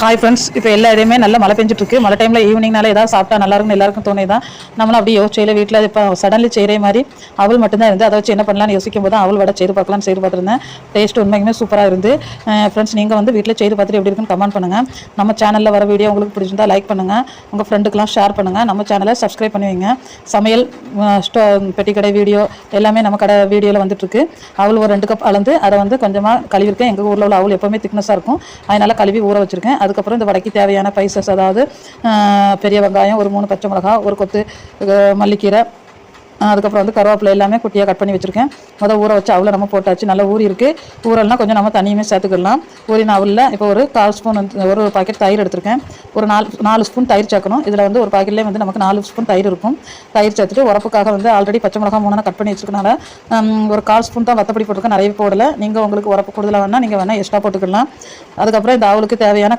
Hi friends இப்போ எல்லா இடமே நல்லா மழை பெஞ்சிட்ருக்கு மழை டைமில் ஈவினிங்னால ஏதாவது சாப்பிட்டா நல்லா இருக்கும்னு எல்லாருக்கும் தோணிதான் நம்மளும் அப்படியே யோசிச்சையில் வீட்டில் இப்போ சடன்லி செய்கிற மாதிரி அவள் மட்டும்தான் இருந்து அதை வச்சு என்ன பண்ணலாம்னு யோசிக்கும் போது அவள் வடை செய்து பார்க்கலாம்னு செய்து பார்த்துருந்தேன். டேஸ்ட் உண்மைக்குமே சூப்பராக இருந்து. ஃப்ரெண்ட்ஸ் நீங்கள் வந்து வீட்டில் செய்து பார்த்துட்டு எப்படி இருக்குன்னு கமெண்ட் பண்ணுங்கள் நம்ம சேனலில் வர வீடியோ உங்களுக்கு பிடிச்சிருந்தா லைக் பண்ணுங்கள் உங்கள் ஃப்ரெண்டுக்கெலாம் ஷேர் பண்ணுங்கள் நம்ம சேனலை சப்ஸ்கிரைப் பண்ணுவீங்க சமையல் ஸ்டோ பெட்டி கடை வீடியோ எல்லாமே நம்ம கடை வீடியோவில் வந்துட்டுருக்கு அவள் ஒரு ரெண்டு கப் அளந்து அதை வந்து கொஞ்சமாக கழுவிருக்கேன் எங்கள் ஊரில் உள்ள அவள் எப்போவுமே திக்னஸாக இருக்கும். அதனால் கழுவி ஊற வச்சுருக்கேன். அதுக்கப்புறம் இந்த வடைக்கு தேவையான பைசஸ் அதாவது பெரிய வெங்காயம் ஒரு மூணு பச்சை மிளகா ஒரு கொத்து மல்லிக்கீரை அதுக்கப்புறம் வந்து கருவேப்பிலை எல்லாமே குட்டியாக கட் பண்ணி வச்சுருக்கேன். மொதல் ஊற வச்சு அவளை நம்ம போட்டாச்சு. நல்லா ஊறி இருக்குது ஊரெல்லாம் கொஞ்சம் நம்ம தண்ணியுமே சேர்த்துக்கலாம் ஊறின அவளில் இப்போ ஒரு கால் ஸ்பூன் வந்து ஒரு பாக்கெட் தயிர் எடுத்திருக்கேன். ஒரு நாலு நாலு ஸ்பூன் தயிர் சேர்க்கணும். இதில் வந்து ஒரு பாக்கெட்லேயே வந்து நமக்கு நாலு ஸ்பூன் தயிர் இருக்கும். தயிர் சேர்த்துட்டு உரப்புக்காக வந்து ஆல்ரெடி பச்சை மிளகா மூணு கட் பண்ணி வச்சுருக்கனால ஒரு கால் ஸ்பூன் தான் வத்தப்படி போட்டிருக்கேன். நிறைய போடலை. நீங்கள் உங்களுக்கு உரப்பு கூடுதலாக வேணால் நீங்கள் வேணால் எக்ஸ்ட்ரா போட்டுக்கலாம் அதுக்கப்புறம் இந்த அவளுக்கு தேவையான